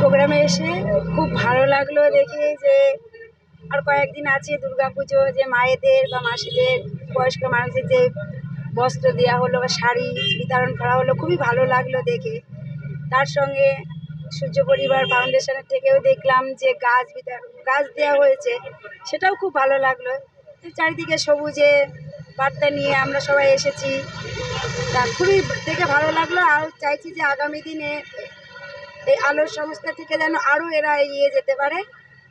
প্রোগ্রামে এসে খুব ভালো লাগল দেখে যে আর কয়েকদিন আছে দুর্গা পুজো যে মায়েদের বা মাসিদের, বয়স্ক মানুষদের যে বস্ত্র দেওয়া হলো বা শাড়ি বিতরণ করা হলো, খুবই ভালো লাগল দেখে। তার সঙ্গে সূর্য পরিবার ফাউন্ডেশনের থেকেও দেখলাম যে গাছ বিতরণ, গাছ দেওয়া হয়েছে, সেটাও খুব ভালো লাগল। চারিদিকে সবুজে বার্তা নিয়ে আমরা সবাই এসেছি। তা খুবই দেখে ভালো লাগল। আর চাইছি যে আগামী দিনে এই আলোর সংস্থা থেকে যেন আরও এরা এগিয়ে যেতে পারে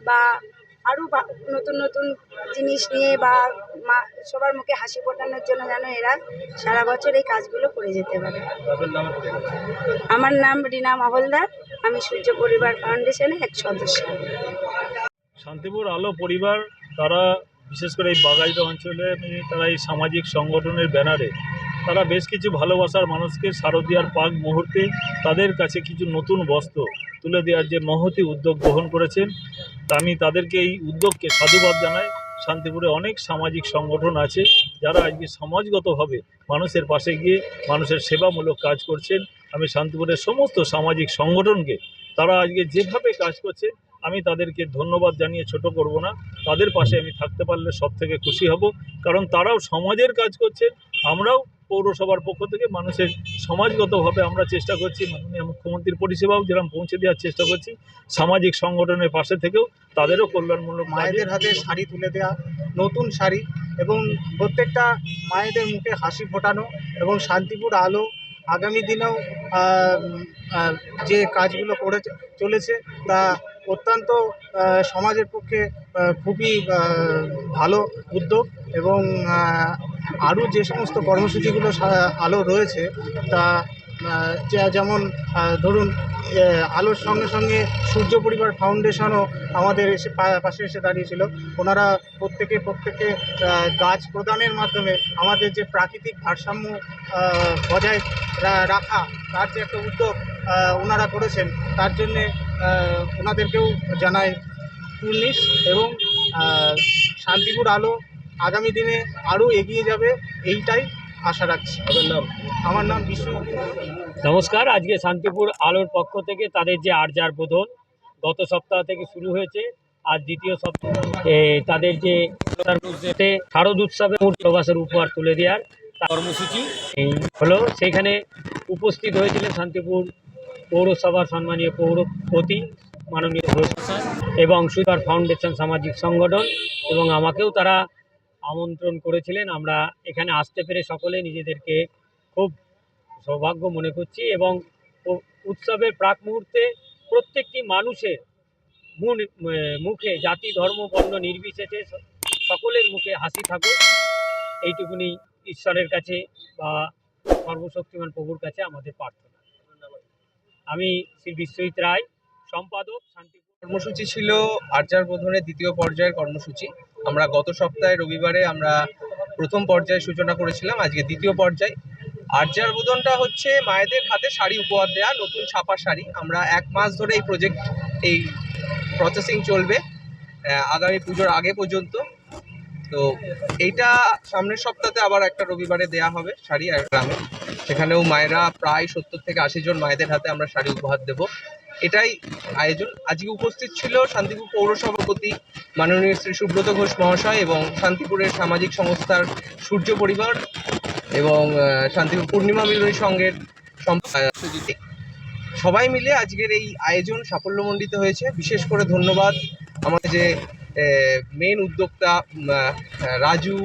বা আরও নতুন নতুন জিনিস নিয়ে বা মা সবার মুখে হাসি ফোটানোর জন্য যেন এরা সারা বছর এই কাজগুলো করে যেতে পারে? আমার নাম রিনা মহলদার। আমি সূর্য পরিবার ফাউন্ডেশনের এক সদস্য। শান্তিপুর আলো পরিবার তারা বিশেষ করে এই বাগাইদা অঞ্চলে তারা এই সামাজিক সংগঠনের ব্যানারে, তারা বেশ কিছু ভালোবাসার মানুষকে শারদীয়ার পাক মুহূর্তে তাদের কাছে কিছু নতুন বস্ত্র তুলে দেওয়ার যে মহতি উদ্যোগ গ্রহণ করেছেন, আমি তাদেরকে এই উদ্যোগকে সাধুবাদ জানাই। শান্তিপুরে অনেক সামাজিক সংগঠন আছে, যারা আজকে সমাজগতভাবে মানুষের পাশে গিয়ে মানুষের সেবামূলক কাজ করছেন। আমি শান্তিপুরের সমস্ত সামাজিক সংগঠনকে, তারা আজকে যেভাবে কাজ করছে আমি তাদেরকে ধন্যবাদ জানিয়ে ছোট করব না। তাদের পাশে আমি থাকতে পারলে সব থেকে খুশি হব। কারণ তারাও সমাজের কাজ করছে আমরাও পৌরসভার পক্ষ থেকে মানুষের সমাজগতভাবে আমরা চেষ্টা করছি মাননীয় মুখ্যমন্ত্রীর পরিষেবাও যেরকম পৌঁছে দেওয়ার চেষ্টা করছি সামাজিক সংগঠনের পাশে থেকেও তাদেরও কল্যাণমূলক মায়েদের হাতে শাড়ি তুলে দেওয়া নতুন শাড়ি এবং প্রত্যেকটা মায়েদের মুখে হাসি ফোটানো এবং শান্তিপুর আলো আগামী দিনেও যে কাজগুলো করে চলেছে তা অত্যন্ত সমাজের পক্ষে খুবই ভালো উদ্যোগ এবং আরও যে সমস্ত কর্মসূচিগুলো আলো রয়েছে তা যেমন ধরুন আলোর সঙ্গে সঙ্গে সূর্য পরিবার ফাউন্ডেশনও আমাদের এসে পাশে এসে দাঁড়িয়েছিল। ওনারা প্রত্যেকে প্রত্যেকে গাছ প্রদানের মাধ্যমে আমাদের যে প্রাকৃতিক ভারসাম্য বজায় রাখা, তার যে একটা উদ্যোগ ওনারা করেছেন, তার জন্যে ওনাদেরকেও জানাই কুর্নিশ এবং শান্তিপুর আলো আগামী দিনে আরও এগিয়ে যাবে এইটাই আশা রাখছি। আমার নাম বিষ্ণু নমস্কার আজকে শান্তিপুর আলোর পক্ষ থেকে তাদের যে আর্যার বোধন গত সপ্তাহ থেকে শুরু হয়েছে আর দ্বিতীয় সপ্তাহ তাদের যে শারদ উৎসবে প্রবাসের উপহার তুলে দেওয়ার কর্মসূচি হলো। সেখানে উপস্থিত হয়েছিলেন শান্তিপুর পৌরসভার সম্মানীয় পৌরপতি মাননীয় স্যার এবং সুইপার ফাউন্ডেশন সামাজিক সংগঠন এবং আমাকেও তারা আমন্ত্রণ করেছিলেন। আমরা এখানে আসতে পেরে সকলে নিজেদেরকে খুব সৌভাগ্য মনে করছি এবং উৎসবের প্রাক মুহূর্তে প্রত্যেকটি মানুষের মুন- মুখে জাতি, ধর্ম, বর্ণ নির্বিশেষে সকলের মুখে হাসি থাকুক। এইটুকুনি ঈশ্বরের কাছে বা সর্বশক্তিমান প্রভুর কাছে আমাদের প্রার্থনা। আমি শ্রী বিশ্বজিৎ রায়, সম্পাদক শান্তিপুর। কর্মসূচি ছিল আর্যার বোধনের দ্বিতীয় পর্যায়ের কর্মসূচি। আমরা গত সপ্তাহে রবিবারে আমরা প্রথম পর্যায়ে সূচনা করেছিলাম, আজকে দ্বিতীয় পর্যায়। আর্যার বোধনটা হচ্ছে মায়েদের হাতে শাড়ি উপহার দেওয়া নতুন ছাপা শাড়ি। আমরা এক মাস ধরে এই প্রজেক্ট এই প্রসেসিং চলবে আগামী পুজোর আগে পর্যন্ত। তো এইটা সামনের সপ্তাহে আবার একটা রবিবারে দেয়া হবে শাড়ি আর গ্রামে। সেখানেও মায়েরা প্রায় সত্তর থেকে আশি জন মায়েদের হাতে আমরা শাড়ি উপহার দেব এটাই আয়োজন আজকে উপস্থিত ছিল শান্তিপুর পৌরসভাপতি মাননীয় শ্রী সুব্রত ঘোষ মহাশয় এবং শান্তিপুরের সামাজিক সংস্থার সূর্য পরিবার এবং শান্তিপুর পূর্ণিমা মিলনী সুজিত। সবাই মিলে আজকের এই আয়োজন সাফল্যমণ্ডিত হয়েছে বিশেষ করে ধন্যবাদ আমাদের যে মেন উদ্যোক্তা রাজু,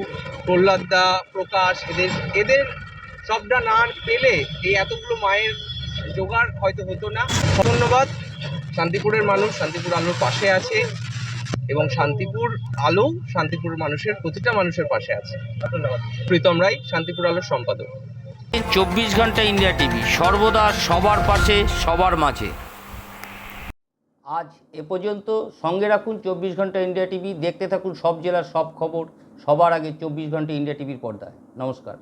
প্রহ্লাদ প্রকাশ, এদের এদের সবটা না পেলে এই এতগুলো মায়ের জোগাড় হয়তো হতো না। ধন্যবাদ। শান্তিপুরের মানুষ শান্তিপুর আলোর পাশে আছে এবং শান্তিপুর আলো শান্তিপুর মানুষের প্রতিটা মানুষের পাশে আছে। ধন্যবাদ। প্রীতম রায় শান্তিপুর আলোর সম্পাদক। চব্বিশ ঘণ্টা ইন্ডিয়া টিভি সর্বদা সবার পাশে সবার মাঝে। আজ এ পর্যন্ত সঙ্গে রাখুন চব্বিশ ঘণ্টা ইন্ডিয়া টিভি দেখতে থাকুন সব জেলার সব খবর সবার আগে চব্বিশ ঘণ্টা ইন্ডিয়া টিভির পর্দায়। নমস্কার।